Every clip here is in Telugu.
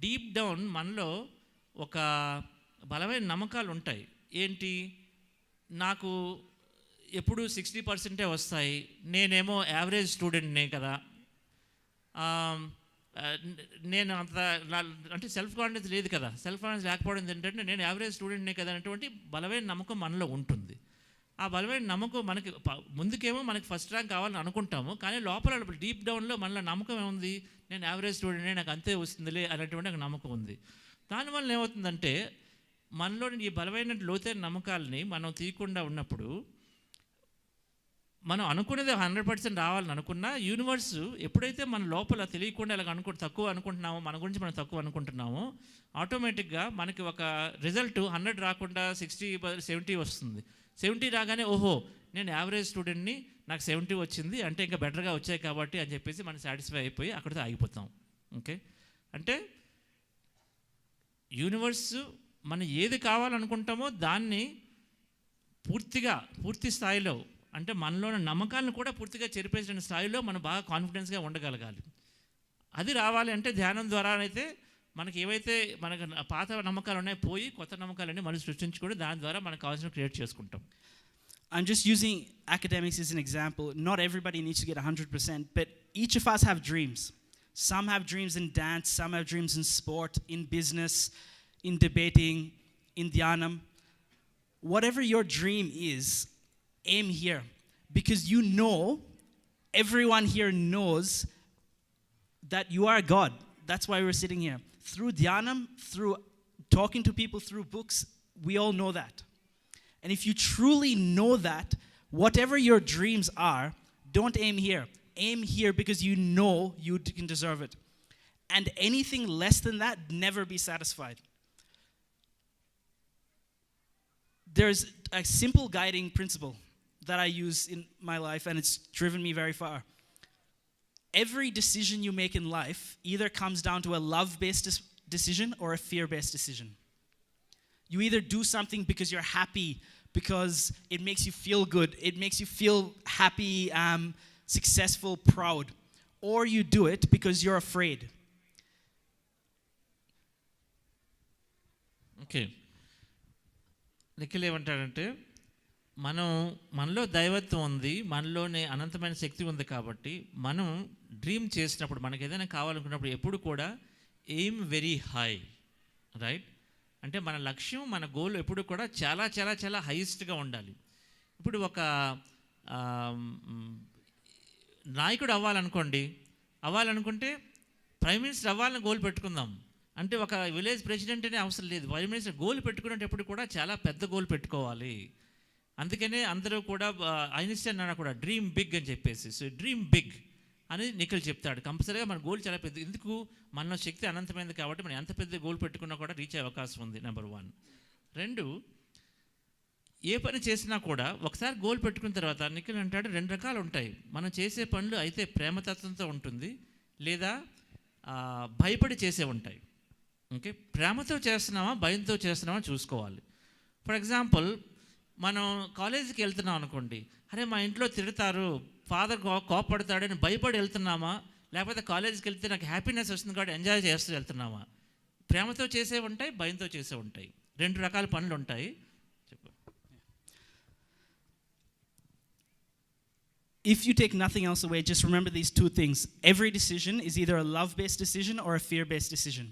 డీప్ డౌన్ మనలో ఒక బలమైన నమ్మకాలు ఉంటాయి. ఏంటి? నాకు ఎప్పుడు సిక్స్టీ పర్సెంటే వస్తాయి. నేనేమో యావరేజ్ స్టూడెంట్నే కదా. నేను అంత అంటే సెల్ఫ్ కాన్ఫిడెన్స్ లేదు కదా. సెల్ఫ్ కాన్ఫిడెన్స్ లేకపోవడం ఏంటంటే నేను యావరేజ్ స్టూడెంట్నే కదా అనేటువంటి బలమైన నమ్మకం మనలో ఉంటుంది. ఆ బలమైన నమ్మకం మనకి ముందుకేమో మనకి ఫస్ట్ ర్యాంక్ కావాలని అనుకుంటాము కానీ లోపల డీప్ డౌన్లో మనలో నమ్మకం ఏముంది? నేను యావరేజ్ స్టూడెంట్ నాకు అంతే వస్తుందిలే అనేటువంటి ఒక నమ్మకం ఉంది. దానివల్ల ఏమవుతుందంటే మనలోని ఈ బలమైన లోతైన నమ్మకాలని మనం తీయకుండా ఉన్నప్పుడు మనం అనుకునేది హండ్రెడ్ పర్సెంట్ రావాలని అనుకున్నా యూనివర్స్ ఎప్పుడైతే మన లోపల తెలియకుండా ఇలా అనుకు తక్కువ అనుకుంటున్నామో మన గురించి మనం తక్కువ అనుకుంటున్నామో ఆటోమేటిక్గా మనకి ఒక రిజల్ట్ హండ్రెడ్ రాకుండా సిక్స్టీ సెవెంటీ వస్తుంది. సెవెంటీ రాగానే ఓహో నేను యావరేజ్ స్టూడెంట్ని నాకు సెవెంటీ వచ్చింది అంటే ఇంకా బెటర్గా వచ్చాయి కాబట్టి అని చెప్పేసి మనం సాటిస్ఫై అయిపోయి అక్కడితో ఆగిపోతాం. ఓకే అంటే యూనివర్స్ మనం ఏది కావాలనుకుంటామో దాన్ని పూర్తిగా పూర్తి స్థాయిలో అంటే మనలోని నమ్మకాలను కూడా పూర్తిగా చెరిపేసిన స్థాయిలో మనం బాగా కాన్ఫిడెన్స్గా ఉండగలగాలి. అది రావాలి అంటే ధ్యానం ద్వారా అయితే మనకి ఏవైతే మనకు పాత నమ్మకాలు ఉన్నాయో పోయి కొత్త నమ్మకాలన్నీ మనం సృష్టించుకొని దాని ద్వారా మనకు కావాల్సిన క్రియేట్ చేసుకుంటాం I'm just using academics as an example. Not everybody needs to get 100%, but each of us have dreams. Some have dreams in dance, some have dreams in sport, in business, in debating, in dhyanam. Whatever your dream is, aim here. Because you know, everyone here knows that you are God. That's why we're sitting here. Through dhyanam, through talking to people, through books, we all know that. And if you truly know that, whatever your dreams are, don't aim here. Aim here because you know you can deserve it. And anything less than that, never be satisfied. There's a simple guiding principle that I use in my life, and it's driven me very far Every decision you make in life either comes down to a love based decision or a fear based decision. You either do something because you're happy, because it makes you feel good, it makes you feel happy, um, successful, proud, or you do it because you're afraid. Okay Nikhil ఏమంటాడంటే మనం మనలో దైవత్వం ఉంది మనలోనే అనంతమైన శక్తి ఉంది కాబట్టి మనం డ్రీమ్ చేసినప్పుడు మనకు ఏదైనా కావాలనుకున్నప్పుడు ఎప్పుడు కూడా ఎయిమ్ వెరీ హై రైట్ అంటే మన లక్ష్యం మన గోల్ ఎప్పుడు కూడా చాలా చాలా చాలా హైయెస్ట్గా ఉండాలి. ఇప్పుడు ఒక నాయకుడు అవ్వాలనుకోండి అవ్వాలనుకుంటే ప్రైమ్ మినిస్టర్ అవ్వాలని గోల్ పెట్టుకుందాం. అంటే ఒక విలేజ్ ప్రెసిడెంట్ అనే అవసరం లేదు. ప్రైమ్ మినిస్టర్ గోల్ పెట్టుకునేటప్పుడు కూడా చాలా పెద్ద గోల్ పెట్టుకోవాలి. అందుకనే అందరూ కూడా ఐన్స్టైన్ అన్న కూడా డ్రీమ్ బిగ్ అని చెప్పేసి సో డ్రీమ్ బిగ్ అని నిఖిల్ చెప్తాడు. కంపల్సరీగా మన గోల్ చాలా పెద్ద ఎందుకు? మన శక్తి అనంతమైనది కాబట్టి మనం ఎంత పెద్ద గోల్ పెట్టుకున్నా కూడా రీచ్ అయ్యే అవకాశం ఉంది నెంబర్ వన్ రెండు ఏ పని చేసినా కూడా ఒకసారి గోల్ పెట్టుకున్న తర్వాత నిఖిల్ అంటాడు రెండు రకాలు ఉంటాయి. మనం చేసే పనులు అయితే ప్రేమతత్వంతో ఉంటుంది లేదా భయపడి చేసే ఉంటాయి. ఓకే? ప్రేమతో చేస్తున్నామా భయంతో చేస్తున్నామా చూసుకోవాలి. ఫర్ ఎగ్జాంపుల్ మనం కాలేజీకి వెళ్తున్నాం అనుకోండి అరే మా ఇంట్లో తిడతారు ఫాదర్ కో కోపడతాడని భయపడి వెళ్తున్నామా? లేకపోతే కాలేజీకి వెళ్తే నాకు హ్యాపీనెస్ వస్తుంది కాబట్టి ఎంజాయ్ చేస్తూ వెళ్తున్నామా? ప్రేమతో చేసే ఉంటాయి భయంతో చేసే ఉంటాయి. రెండు రకాల పనులు ఉంటాయి. చెప్పు. If you take nothing else way just remember these two things every decision is either a love based decision or a fear based decision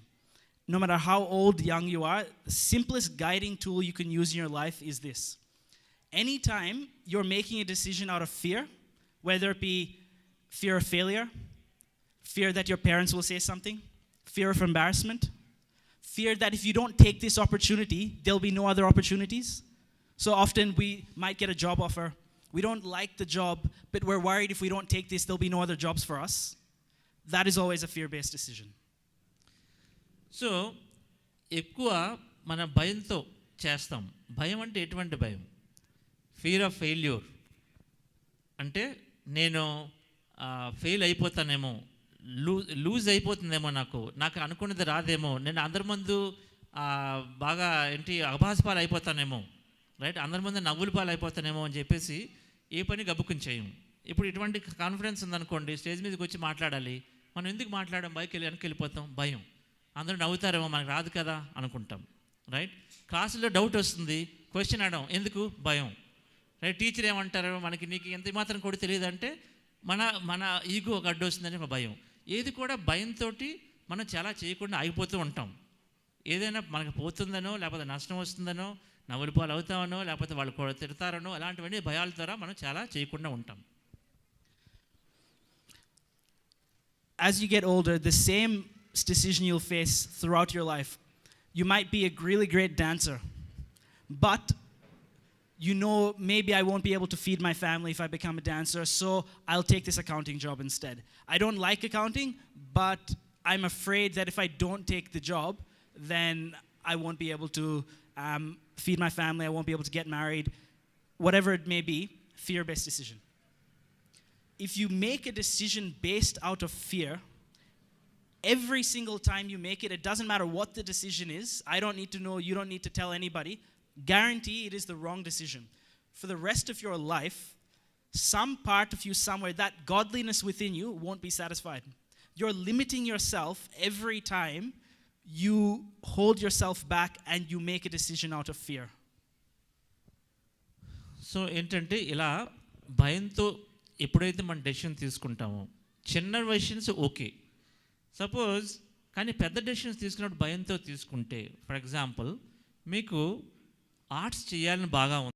no matter how old young you are simplest guiding to you can use in your life is this Anytime you're making a decision out of fear, whether it be fear of failure, fear that your parents will say something, fear of embarrassment, fear that if you don't take this opportunity, there'll be no other opportunities. So often we might get a job offer. We don't like the job, but we're worried if we don't take this, there'll be no other jobs for us. That is always a fear based decision. So ఎక్కువ మన భయంతో చేస్తాం భయం అంటే ఎటువంటి భయం ఫీర్ ఆఫ్ ఫెయిల్యూర్ అంటే నేను ఫెయిల్ అయిపోతానేమో లూ లూజ్ అయిపోతుందేమో నాకు నాకు అనుకున్నది రాదేమో నేను అందరి ముందు బాగా ఏంటి అభాసపాలు అయిపోతానేమో రైట్ అందరి ముందు నవ్వుల పాలు అయిపోతానేమో అని చెప్పేసి ఏ పని గబుక్కుని చేయం. ఇప్పుడు ఇటువంటి కాన్ఫిడెన్స్ ఉందనుకోండి స్టేజ్ మీదకి వచ్చి మాట్లాడాలి మనం ఎందుకు మాట్లాడడం బయకి వెళ్ళి వెనక్కి వెళ్ళిపోతాం భయం. అందరూ నవ్వుతారేమో మనకు రాదు కదా అనుకుంటాం రైట్ క్లాసులో డౌట్ వస్తుంది క్వశ్చన్ అడడం ఎందుకు? భయం. టీచర్ ఏమంటారు? మనకి నీకు ఎంత మాత్రం కూడా తెలియదు అంటే మన మన ఈగో ఒక అడ్డు వస్తుందని ఒక భయం. ఏది కూడా భయంతో మనం చాలా చేయకుండా ఆగిపోతూ ఉంటాం. ఏదైనా మనకు పోతుందనో లేకపోతే నష్టం వస్తుందనో నవ్వులు అవుతామనో లేకపోతే వాళ్ళు కూడా తిడతారనో అలాంటివన్నీ భయాల ద్వారా మనం చాలా చేయకుండా ఉంటాం. As you get older, the same decision you'll face throughout your life. You might be a really great dancer, but you know maybe I won't be able to feed my family if I become a dancer, so I'll take this accounting job instead. I don't like accounting, but I'm afraid that if I don't take the job, then I won't be able to um, feed my family, I won't be able to get married, whatever it may be, fear based decision. If you make a decision based out of fear, every single time you make it, it doesn't matter what the decision is. I don't need to know, you don't need to tell anybody. Guarantee it is the wrong decision. For the rest of your life, some part of you somewhere, that godliness within you won't be satisfied. You're limiting yourself every time you hold yourself back and you make a decision out of fear. So ఏంటంటే ఇలా భయంతో ఎప్పుడైతే మనం డెసిషన్ తీసుకుంటామో చిన్న డెసిషన్స్ ఓకే సపోజ్ కానీ పెద్ద డెసిషన్స్ తీసుకున్నప్పుడు భయంతో తీసుకుంటే ఫర్ ఎగ్జాంపుల్ మీకు ఆర్ట్స్ చేయాలని బాగా ఉంది.